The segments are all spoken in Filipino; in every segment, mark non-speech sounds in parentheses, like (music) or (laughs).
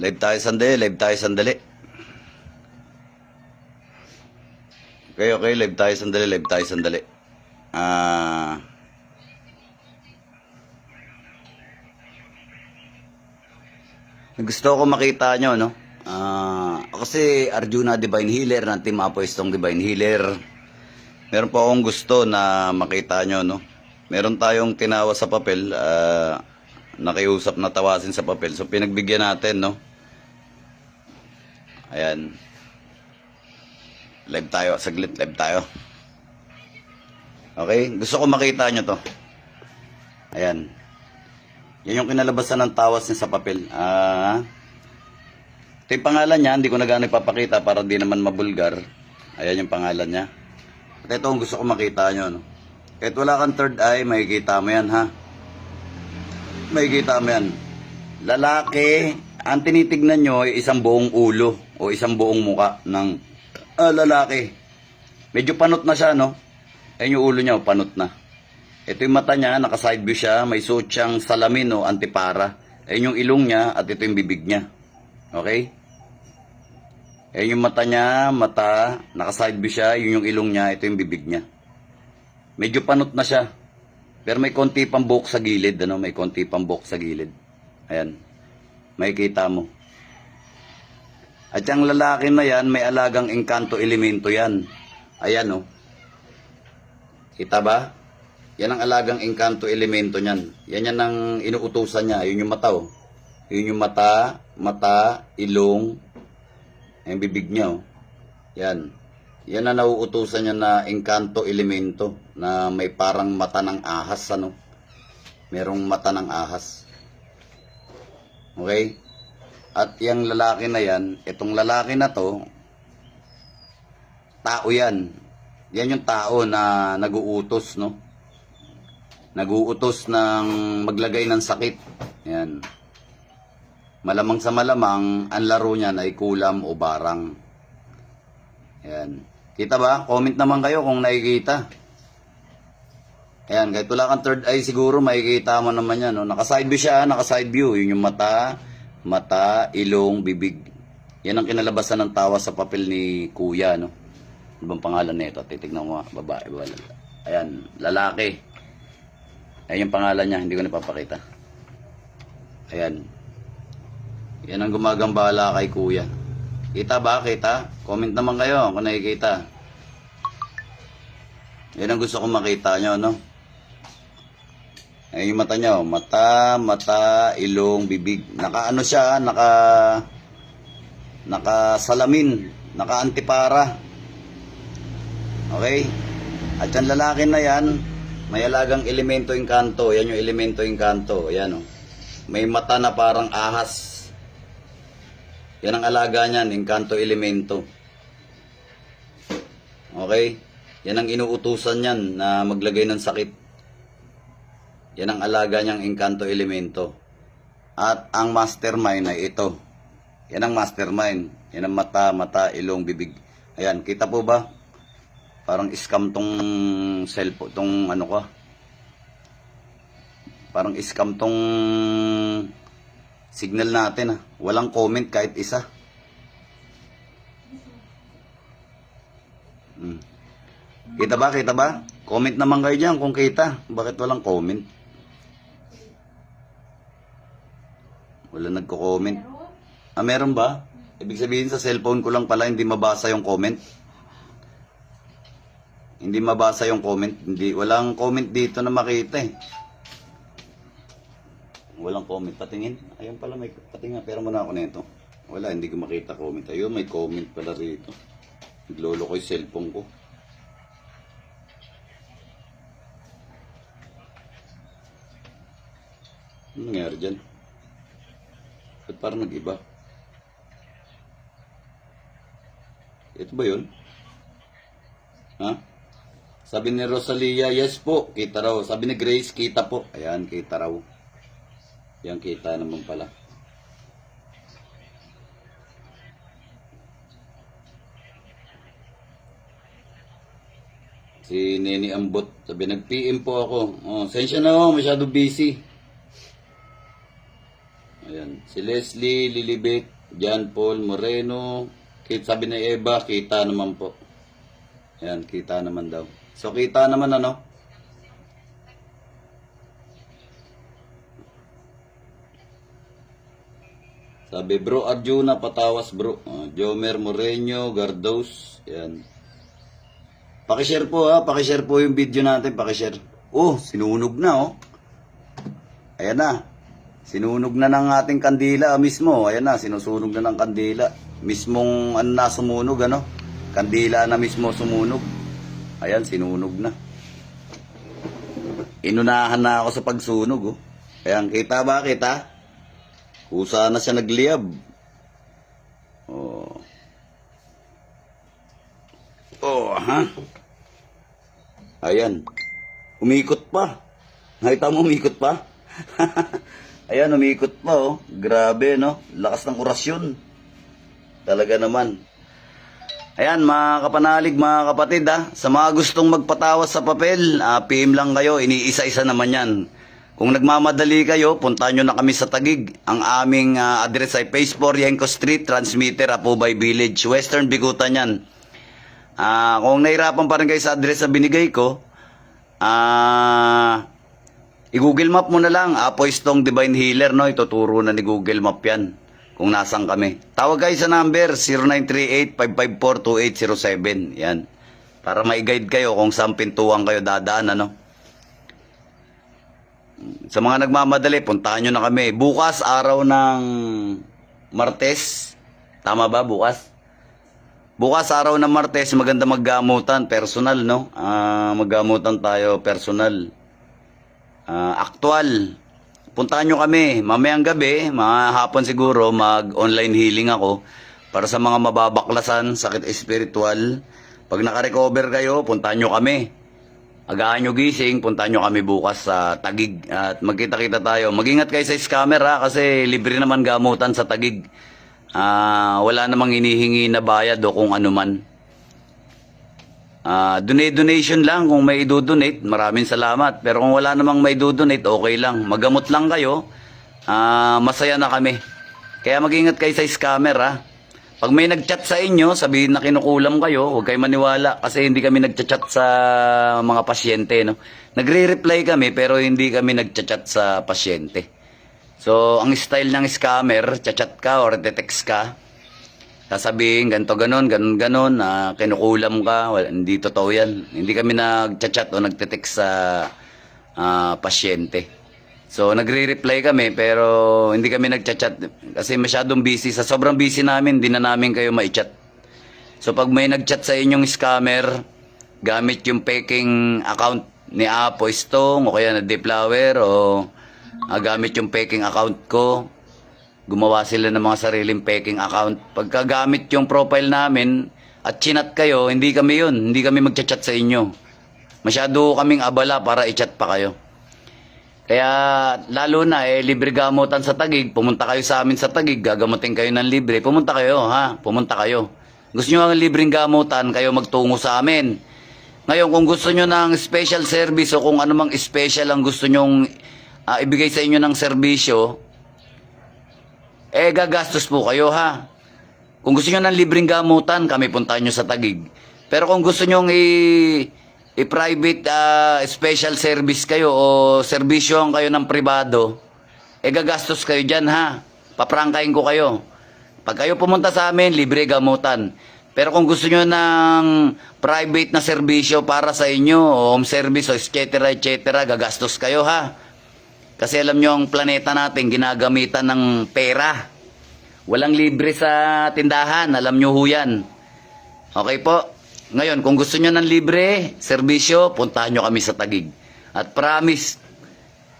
Live tayo sandali, live tayo sandali. Okay, okay, live tayo sandali, live tayo sandali. Ah... gusto ko makita nyo, no? Ah, ako si Arjuna Divine Healer ng Team Apoistong Divine Healer. Meron po akong gusto na makita nyo, no? Meron tayong tinawa sa papel, ah, nakiusap na tawasin sa papel. So, pinagbigyan natin, no? Ayan. Live tayo, saglit, live tayo. Okay? Gusto ko makita nyo to. Ayan. Yan yung kinalabasan ng tawas niya sa papel. Ah... ito yung pangalan niya, hindi ko na gano'y ipapakita para di naman mabulgar. Ayan yung pangalan niya. At ito ang gusto ko makita nyo. No? Kahit wala kang third eye, makikita mo yan ha. Makikita mo yan. Lalaki, ang tinitignan nyo ay isang buong ulo o isang buong muka ng ah, lalaki. Medyo panot na siya, no? Ayun yung ulo niya, oh, panot na. Ito yung mata niya, naka-side view siya, may suot siyang salamin o antipara. Ayun yung ilong niya at ito yung bibig niya. Okay? Ayun yung mata niya, mata, naka-side view siya, yun yung ilong niya, ito yung bibig niya. Medyo panot na siya. Pero may konti pang buhok sa gilid, ano? May konti pang buhok sa gilid. Ayan. Makikita mo. At yung lalaki na yan, may alagang engkanto elemento yan. Ayan, oh. Kita ba? Yan ang alagang engkanto elemento niyan. Yan yan ang inuutusan niya. Yun yung mata, oh. Yun yung mata, mata, ilong, ang bibig niya, oh. Yan. Yan ang nauutusan niya na engkanto elemento na may parang mata ng ahas, ano? Merong mata ng ahas. Okay? At yung lalaki na yan, itong lalaki na to, tao yan. Yan yung tao na naguutos, no? Naguutos ng maglagay ng sakit. Yan. Malamang sa malamang, ang laro niyan ay kulam o barang. Yan. Kita ba? Comment naman kayo kung nakikita. Ayan, kahit wala kang third eye siguro, makikita mo naman yan. No? Naka-side view siya, naka-side view. Yun yung mata, mata, ilong, bibig. Yan ang kinalabasan ng tawa sa papel ni Kuya, no? Ano bang pangalan nito? Titignan mo, nga, babae, wala. Ayan, lalaki. Ayan yung pangalan niya, hindi ko napapakita. Ayan. Yan ang gumagambala kay Kuya. Kita ba? Kita? Comment naman kayo kung nakikita. Yan ang gusto kong makita nyo, no? Ayan yung mata nyo. Mata, mata, ilong, bibig. Naka ano siya, naka... Naka salamin. Naka antipara. Okay? At yung lalaki na yan, may alagang elemento yung kanto. Yan yung elemento yung kanto. Ayan, oh. May mata na parang ahas. Yan ang alaga niyan, engkanto elemento. Okay? Yan ang inuutusan niyan na maglagay ng sakit. Yan ang alaga niyang engkanto elemento. At ang mastermind ay ito. Yan ang mastermind. Yan ang mata, mata, ilong, bibig. Ayan, kita po ba? Parang scam tong cellphone, tong ano ko. Parang scam tong signal natin ah. Walang comment kahit isa. Hmm. Kita ba? Kita ba? Comment naman kayo dyan kung kita. Bakit walang comment? Wala nagko-comment. Ah, meron ba? Ibig sabihin sa cellphone ko lang pala hindi mabasa yung comment. Hindi mabasa yung comment. Hindi, walang comment dito na makita eh. Walang comment. Patingin. Ayun pala may patingin. Pero muna ako nito. Wala, hindi ko makita comment. Ayun, may comment pala rito. Naglolo ko yung cellphone ko. Ano nangyari dyan? Parang nag-iba? Ito ba yun? Ha? Sabi ni Rosalia, yes po, kita raw. Sabi ni Grace, kita po. Ayan, kita raw. Yan, kita naman pala. Si Nene Ambot, sabi nag-PM po ako. Oh, sensya na ako, masyado busy. Ayan, Si Leslie Lilibet, John Paul Moreno, Kit sabi ni Eva, kita naman po. Yan, kita naman daw. So kita naman ano? Sabi bro Arjuna Patawas bro. Uh, Jomer Moreno, Gardos. Yan. Pakishare po ha, pakishare po yung video natin, pakishare. Oh, sinunog na oh. Ayan na. Sinunog na ng ating kandila mismo. Ayan na, sinusunog na ng kandila. Mismong ano na sumunog ano. Kandila na mismo sumunog. Ayan, sinunog na. Inunahan na ako sa pagsunog oh. Ayan, kita ba kita? Kusa na siya nagliyab. Oh. Oh, ha? Ayan. Umikot pa. Nakita mo umikot pa? (laughs) Ayan, umikot pa oh. Grabe, no? Lakas ng orasyon. Talaga naman. Ayan, mga kapanalig, mga kapatid, ha? Sa mga gustong magpatawas sa papel, ah, PM lang kayo. Iniisa-isa naman yan. Kung nagmamadali kayo, puntahan nyo na kami sa Tagig. Ang aming ah, address ay Phase 4, Yenko Street, Transmitter, Apubay Village, Western Bigutan yan. Ah, kung nahirapan pa rin kayo sa address na binigay ko, ah, i-Google Map mo na lang, Apoistong Divine Healer, no? Ituturo na ni Google Map yan kung nasan kami. Tawag kayo sa number 0938-554-2807. Yan. Para ma-guide kayo kung saan pintuan kayo dadaan, ano? Sa mga nagmamadali, puntahan nyo na kami. Bukas, araw ng Martes. Tama ba, bukas? Bukas, araw ng Martes, maganda maggamutan. Personal, no? Ah, maggamutan tayo, personal. Ah, aktual. Puntahan nyo kami. Mamayang gabi, mga hapon siguro, mag-online healing ako. Para sa mga mababaklasan, sakit espiritual. Pag nakarecover kayo, puntahan nyo kami. Agahan nyo gising, puntahan nyo kami bukas sa Tagig at magkita-kita tayo. Mag-ingat kayo sa scammer ha, kasi libre naman gamutan sa Tagig. Ah, wala namang inihingi na bayad o kung ano man. Ah, donate donation lang kung may do-donate, maraming salamat. Pero kung wala namang may do-donate, okay lang. Magamot lang kayo. Ah, masaya na kami. Kaya mag-ingat kayo sa scammer ha. Pag may nag-chat sa inyo, sabihin na kinukulam kayo, huwag kayo maniwala kasi hindi kami nag-chat sa mga pasyente. No? Nagre-reply kami pero hindi kami nag-chat sa pasyente. So, ang style ng scammer, chat ka or text ka, sasabihin ganto ganon, ganon ganon, na kinukulam ka, wala, hindi totoo yan. Hindi kami nag-chat o nagte-text sa ah, pasyente. So, nagre-reply kami pero hindi kami nag-chat kasi masyadong busy. Sa sobrang busy namin, hindi na namin kayo ma-chat. So, pag may nag-chat sa inyong scammer, gamit yung peking account ni Apo Stong o kaya na Deflower o ah, gamit yung peking account ko, gumawa sila ng mga sariling peking account. Pagka gamit yung profile namin at chinat kayo, hindi kami yun. Hindi kami magchat-chat sa inyo. Masyado kaming abala para i-chat pa kayo. Kaya lalo na eh libre gamutan sa Tagig, pumunta kayo sa amin sa Tagig, gagamutin kayo ng libre. Pumunta kayo, ha? Pumunta kayo. Gusto niyo ang libreng gamutan, kayo magtungo sa amin. Ngayon, kung gusto niyo ng special service o kung anumang special ang gusto nyong ah, ibigay sa inyo ng serbisyo, eh gagastos po kayo ha. Kung gusto niyo ng libreng gamutan, kami puntahan niyo sa Tagig. Pero kung gusto niyo i i-private ah, special service kayo o serbisyohan kayo ng pribado, eh gagastos kayo dyan ha. Paprangkain ko kayo. Pag kayo pumunta sa amin, libre gamutan. Pero kung gusto nyo ng private na serbisyo para sa inyo, home service, o etc., etc., gagastos kayo ha. Kasi alam nyo, ang planeta natin, ginagamitan ng pera. Walang libre sa tindahan, alam nyo ho yan. Okay po? Ngayon, kung gusto nyo ng libre, serbisyo, puntahan nyo kami sa Tagig. At promise,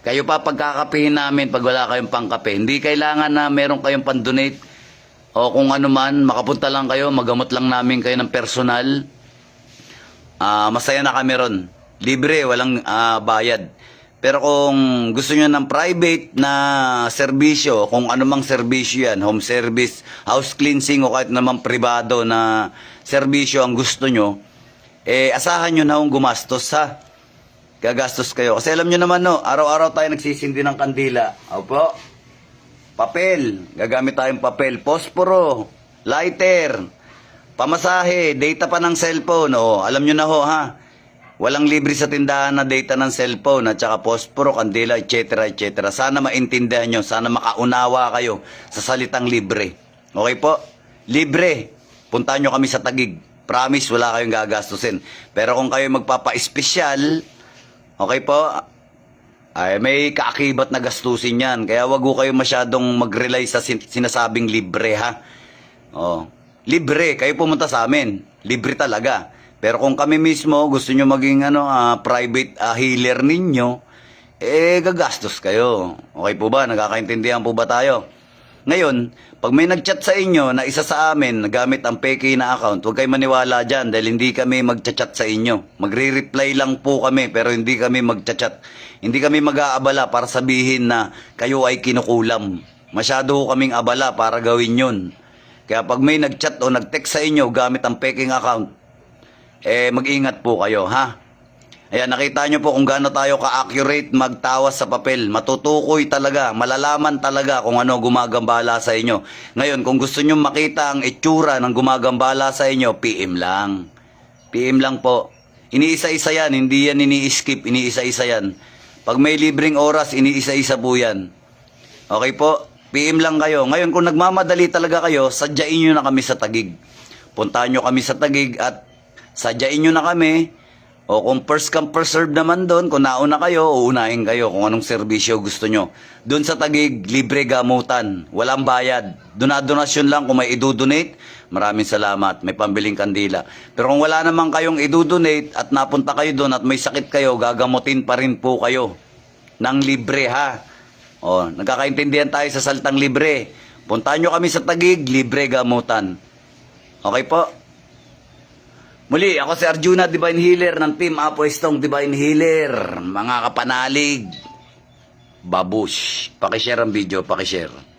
kayo pa pagkakapihin namin pag wala kayong pangkape. Hindi kailangan na meron kayong pandonate o kung ano man, makapunta lang kayo, magamot lang namin kayo ng personal. Ah, masaya na kami ron. Libre, walang ah, bayad. Pero kung gusto nyo ng private na serbisyo, kung anumang serbisyo yan, home service, house cleansing o kahit naman privado na serbisyo ang gusto nyo, eh asahan nyo na kung gumastos ha. Gagastos kayo. Kasi alam nyo naman no, araw-araw tayo nagsisindi ng kandila. Opo. papel. Gagamit tayong papel. Posporo, lighter, pamasahe, data pa ng cellphone. O, alam nyo na ho ha. Walang libre sa tindahan na data ng cellphone at saka posporo, kandila, etc. etc. Sana maintindihan nyo, sana makaunawa kayo sa salitang libre. Okay po? Libre. Puntahan nyo kami sa Tagig. Promise, wala kayong gagastusin. Pero kung kayo magpapa-espesyal, okay po, ay may kaakibat na gastusin yan. Kaya wag ko kayo masyadong mag-rely sa sin- sinasabing libre ha. Oh, libre, kayo pumunta sa amin. Libre talaga. Pero kung kami mismo gusto nyo maging ano, ah, private ah, healer ninyo, eh gagastos kayo. Okay po ba? Nagkakaintindihan po ba tayo? Ngayon, pag may nag-chat sa inyo na isa sa amin na gamit ang peke na account, huwag kayo maniwala dyan dahil hindi kami mag-chat sa inyo. Magre-reply lang po kami pero hindi kami mag-chat. Hindi kami mag-aabala para sabihin na kayo ay kinukulam. Masyado kaming abala para gawin yun. Kaya pag may nag-chat o nag-text sa inyo gamit ang peking account, eh mag-ingat po kayo, ha? Ayan, nakita nyo po kung gaano tayo ka-accurate magtawas sa papel. Matutukoy talaga, malalaman talaga kung ano gumagambala sa inyo. Ngayon, kung gusto nyo makita ang itsura ng gumagambala sa inyo, PM lang. PM lang po. Iniisa-isa yan, hindi yan ini-skip, iniisa-isa yan. Pag may libreng oras, iniisa-isa po yan. Okay po? PM lang kayo. Ngayon, kung nagmamadali talaga kayo, sadyain nyo na kami sa tagig. Puntahan nyo kami sa tagig at sadyain nyo na kami. O kung first come first serve naman doon, kung nauna kayo, uunahin kayo kung anong serbisyo gusto nyo. Doon sa tagig, libre gamutan. Walang bayad. Donasyon lang kung may idudonate. Maraming salamat. May pambiling kandila. Pero kung wala naman kayong idudonate at napunta kayo doon at may sakit kayo, gagamutin pa rin po kayo. Nang libre ha. O, nagkakaintindihan tayo sa salitang libre. Puntahan nyo kami sa tagig, libre gamutan. Okay po? Muli, ako si Arjuna Divine Healer ng Team Apo Estong Divine Healer. Mga kapanalig. Babush. Pakishare ang video, pakishare.